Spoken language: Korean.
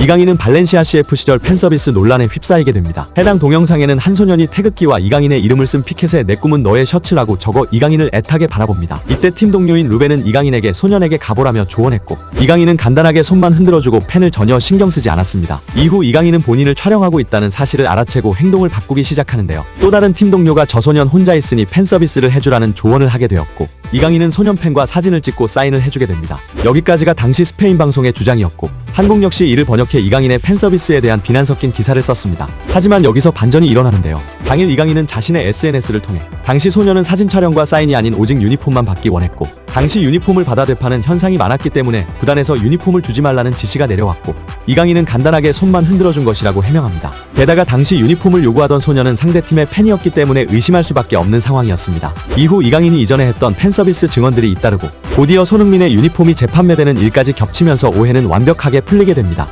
이강인은 발렌시아 CF 시절 팬서비스 논란에 휩싸이게 됩니다. 해당 동영상에는 한 소년이 태극기와 이강인의 이름을 쓴 피켓에 내 꿈은 너의 셔츠라고 적어 이강인을 애타게 바라봅니다. 이때 팀 동료인 루벤은 이강인에게 소년에게 가보라며 조언했고 이강인은 간단하게 손만 흔들어주고 팬을 전혀 신경 쓰지 않았습니다. 이후 이강인은 본인을 촬영하고 있다는 사실을 알아채고 행동을 바꾸기 시작하는데요. 또 다른 팀 동료가 저 소년 혼자 있으니 팬 서비스를 해주라는 조언을 하게 되었고 이강인은 소년 팬과 사진을 찍고 사인을 해주게 됩니다. 여기까지가 당시 스페인 방송의 주장이었고 한국 역시 이를 번역해 이강인의 팬 서비스에 대한 비난 섞인 기사를 썼습니다. 하지만 여기서 반전이 일어나는데요. 당일 이강인은 자신의 SNS를 통해 당시 소년은 사진 촬영과 사인이 아닌 오직 유니폼만 받기 원했고 당시 유니폼을 받아 되파는 현상이 많았기 때문에 구단에서 유니폼을 주지 말라는 지시가 내려왔고 이강인은 간단하게 손만 흔들어준 것이라고 해명합니다. 게다가 당시 유니폼을 요구하던 소년은 상대팀의 팬이었기 때문에 의심할 수밖에 없는 상황이었습니다. 이후 이강인이 이전에 했던 팬 서비스 증언들이 잇따르고 곧이어 손흥민의 유니폼이 재판매되는 일까지 겹치면서 오해는 완벽하게 풀리게 됩니다.